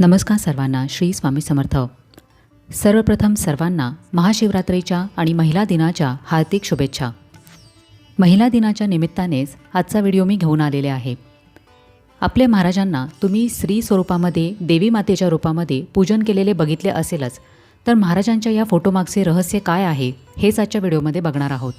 नमस्कार सर्वांना श्री स्वामी समर्थ. सर्वप्रथम सर्वांना महाशिवरात्रीच्या आणि महिला दिनाच्या हार्दिक शुभेच्छा. महिला दिनाच्या निमित्तानेच आजचा व्हिडिओ मी घेऊन आलेले आहे. आपल्या महाराजांना तुम्ही स्त्री स्वरूपामध्ये देवी मातेच्या रूपामध्ये पूजन केलेले बघितले असेलच तर महाराजांच्या या फोटोमागचे रहस्य काय आहे हेच आजच्या व्हिडिओमध्ये बघणार आहोत.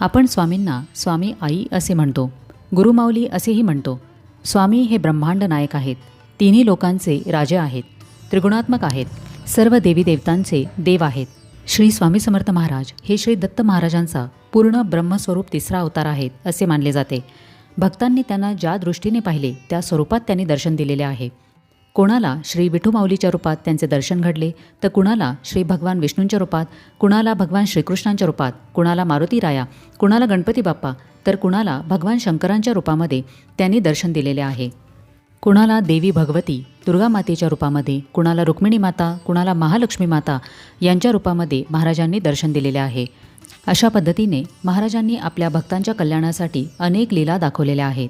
आपण स्वामींना स्वामी आई असे म्हणतो गुरुमाऊली असेही म्हणतो स्वामी हे ब्रह्मांड नायक आहेत. तिन्ही लोकांचे राजे आहेत त्रिगुणात्मक आहेत सर्व देवी देवतांचे देव आहेत. श्री स्वामी समर्थ महाराज हे श्री दत्त महाराजांचा पूर्ण ब्रह्मस्वरूप तिसरा अवतार आहेत असे मानले जाते. भक्तांनी त्यांना ज्या दृष्टीने पाहिले त्या स्वरूपात त्यांनी दर्शन दिलेले आहे. कोणाला श्री विठू माऊलीच्या रूपात त्यांचे दर्शन घडले तर कुणाला श्री भगवान विष्णूंच्या रूपात कुणाला भगवान श्रीकृष्णांच्या रूपात कुणाला मारुती राया कुणाला गणपती बाप्पा तर कुणाला भगवान शंकरांच्या रूपामध्ये त्यांनी दर्शन दिलेले आहे. कुणाला देवी भगवती दुर्गा मातेच्या रूपामध्ये कुणाला रुक्मिणी माता कुणाला महालक्ष्मी माता यांच्या रूपामध्ये महाराजांनी दर्शन दिलेले आहे. अशा पद्धतीने महाराजांनी आपल्या भक्तांच्या कल्याणासाठी अनेक लीला दाखवलेल्या आहेत.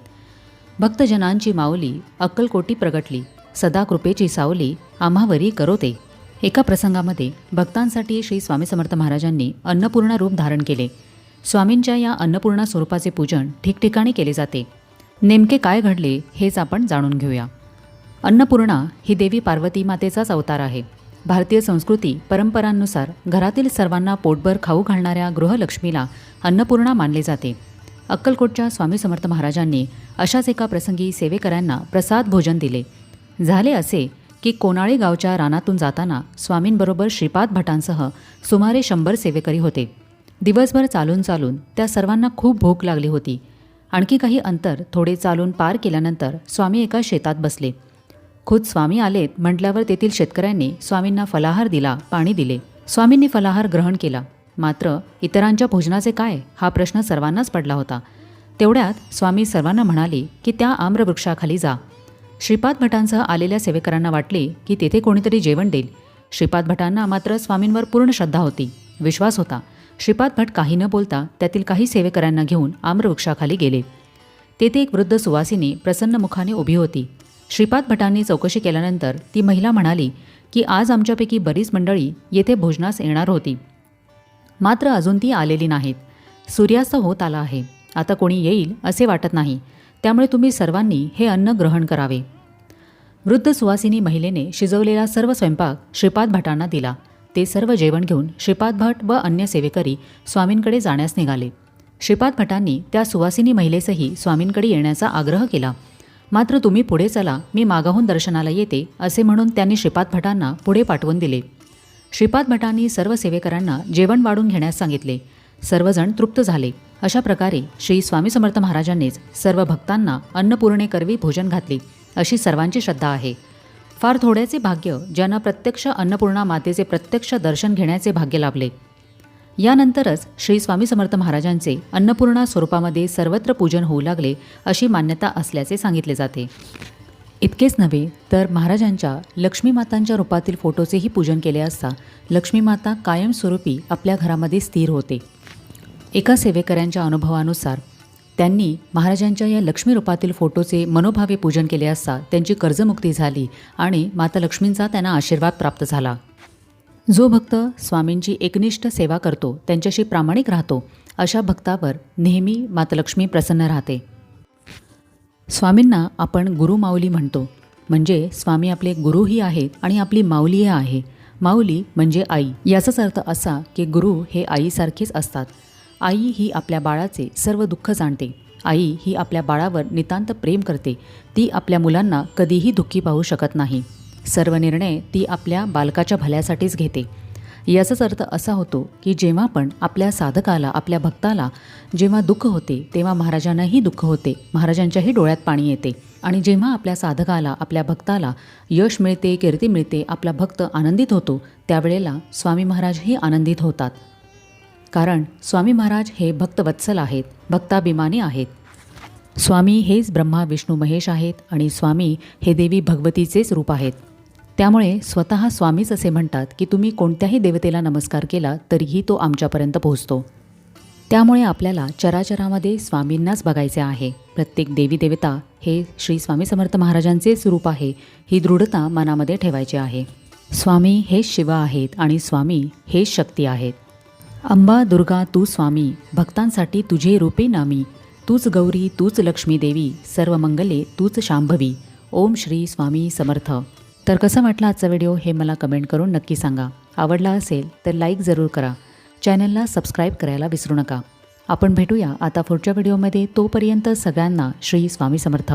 भक्तजनांची माऊली अक्कलकोटी प्रगटली सदा कृपेची सावली आम्हावरी करोते. एका प्रसंगामध्ये भक्तांसाठी श्री स्वामी समर्थ महाराजांनी अन्नपूर्णा रूप धारण केले. स्वामींच्या या अन्नपूर्णा स्वरूपाचे पूजन ठिकठिकाणी केले जाते. नेमके काय घडले हेच आपण जाणून घेऊया. अन्नपूर्णा ही देवी पार्वती मातेचाच अवतार आहे. भारतीय संस्कृती परंपरांनुसार घरातील सर्वांना पोटभर खाऊ घालणाऱ्या गृहलक्ष्मीला अन्नपूर्णा मानले जाते. अक्कलकोटच्या स्वामी समर्थ महाराजांनी अशाच एका प्रसंगी सेवेकऱ्यांना प्रसाद भोजन दिले. झाले असे की कोनाळी गावच्या रानातून जाताना स्वामींबरोबर श्रीपाद भटांसह सुमारे शंभर सेवेकरी होते. दिवसभर चालून चालून त्या सर्वांना खूप भूक लागली होती. आणखी काही अंतर थोडे चालून पार केल्यानंतर स्वामी एका शेतात बसले. खुद स्वामी आलेत म्हटल्यावर तेथील शेतकऱ्यांनी स्वामींना फलाहार दिला पाणी दिले. स्वामींनी फलाहार ग्रहण केला. मात्र इतरांच्या भोजनाचे काय? हा प्रश्न सर्वांनाच पडला होता. तेवढ्यात स्वामी सर्वांना म्हणाले की त्या आम्रवृक्षाखाली जा. श्रीपाद भटांसह आलेल्या सेवेकरांना वाटले की तेथे कोणीतरी जेवण देईल. श्रीपाद भटांना मात्र स्वामींवर पूर्ण श्रद्धा होती. विश्वास होता. श्रीपाद भट काही न बोलता त्यातील काही सेवेकरांना घेऊन आम्रवृक्षाखाली गेले. तेथे एक वृद्ध सुवासिनी प्रसन्न मुखाने उभी होती. श्रीपाद भटांनी चौकशी केल्यानंतर ती महिला म्हणाली की आज आमच्यापैकी बरीच मंडळी येथे भोजनास येणार होती. मात्र अजून ती आलेली नाहीत. सूर्यास्त होत आला आहे. आता कोणी येईल असे वाटत नाही. त्यामुळे तुम्ही सर्वांनी हे अन्न ग्रहण करावे. वृद्ध सुवासिनी महिलेने शिजवलेला सर्व स्वयंपाक श्रीपाद भटांना दिला. ते सर्व जेवण घेऊन श्रीपाद भट व अन्य सेवेकरी स्वामींकडे जाण्यास निघाले. श्रीपाद भटांनी त्या सुवासिनी महिलेसही स्वामींकडे येण्याचा आग्रह केला. मात्र तुम्ही पुढे चला मी मागाहून दर्शनाला येते असे म्हणून त्यांनी श्रीपाद भटांना पुढे पाठवून दिले. श्रीपाद भटांनी सर्व सेवेकरांना जेवण वाढून घेण्यास सांगितले. सर्वजण तृप्त झाले. अशा प्रकारे श्री स्वामी समर्थ महाराजांनीच सर्व भक्तांना अन्नपूर्णेकरवी भोजन घातले अशी सर्वांची श्रद्धा आहे. फार थोड्याचे भाग्य ज्यांना प्रत्यक्ष अन्नपूर्णा मातेचे प्रत्यक्ष दर्शन घेण्याचे भाग्य लाभले. यानंतरच श्री स्वामी समर्थ महाराजांचे अन्नपूर्णा स्वरूपामध्ये सर्वत्र पूजन होऊ लागले अशी मान्यता असल्याचे सांगितले जाते. इतकेच नव्हे तर महाराजांच्या लक्ष्मीमातांच्या रूपातील फोटोचेही पूजन केले असता लक्ष्मीमाता कायमस्वरूपी आपल्या घरामध्ये स्थिर होते. एका सेवेकऱ्यांच्या अनुभवानुसार त्यांनी महाराजांच्या या लक्ष्मी रूपातील फोटोचे मनोभावे पूजन केले असता त्यांची कर्जमुक्ती झाली आणि माता लक्ष्मींचा त्यांना आशीर्वाद प्राप्त झाला. जो भक्त स्वामींची एकनिष्ठ सेवा करतो त्यांच्याशी प्रामाणिक राहतो अशा भक्तावर नेहमी मातलक्ष्मी प्रसन्न राहते. स्वामींना आपण गुरु माऊली म्हणतो. म्हणजे स्वामी आपले गुरुही आहेत आणि आपली माऊलीही आहे. माऊली म्हणजे आई. याचाच अर्थ असा की गुरु हे आईसारखेच असतात. आई ही आपल्या बाळाचे सर्व दुःख जाणते. आई ही आपल्या बाळावर नितांत प्रेम करते. ती आपल्या मुलांना कधीही दुःखी पाहू शकत नाही. सर्व निर्णय ती आपल्या बालकाच्या भल्यासाठीच घेते. याचाच अर्थ असा होतो की जेव्हा पण आपल्या साधकाला आपल्या भक्ताला जेव्हा दुःख होते तेव्हा महाराजांनाही दुःख होते. महाराजांच्याही डोळ्यात पाणी येते. आणि जेव्हा आपल्या साधकाला आपल्या भक्ताला यश मिळते कीर्ती मिळते आपला भक्त आनंदित होतो त्यावेळेला स्वामी महाराजही आनंदित होतात. कारण स्वामी महाराज हे भक्तवत्सल आहेत भक्ताभिमानी आहेत. स्वामी हेच ब्रह्मा विष्णू महेश आहेत आणि स्वामी हे देवी भगवतीचेच रूप आहेत. त्यामुळे स्वतः स्वामीच असे म्हणतात की तुम्ही कोणत्याही देवतेला नमस्कार केला तरीही तो आमच्यापर्यंत पोहोचतो. त्यामुळे आपल्याला चराचरामध्ये स्वामींनाच बघायचे आहे. प्रत्येक देवी देवता हे श्री स्वामी समर्थ महाराजांचे स्वरूप आहे ही दृढता मनामध्ये ठेवायची आहे. स्वामी हेच शिव आहेत आणि स्वामी हेच शक्ती आहेत. अंबा दुर्गा तू स्वामी भक्तांसाठी तुझे रूपे नामी. तूच गौरी तूच लक्ष्मी देवी सर्व मंगले तूच शांभवी. ओम श्री स्वामी समर्थ. तर कसं वाटलं आजचा व्हिडिओ हे मला कमेंट करून नक्की सांगा. आवडला असेल तर लाईक जरूर करा. चॅनलला सबस्क्राईब करायला विसरू नका. आपण भेटूया आता पुढच्या व्हिडिओमध्ये. तोपर्यंत सगळ्यांना श्री स्वामी समर्थ.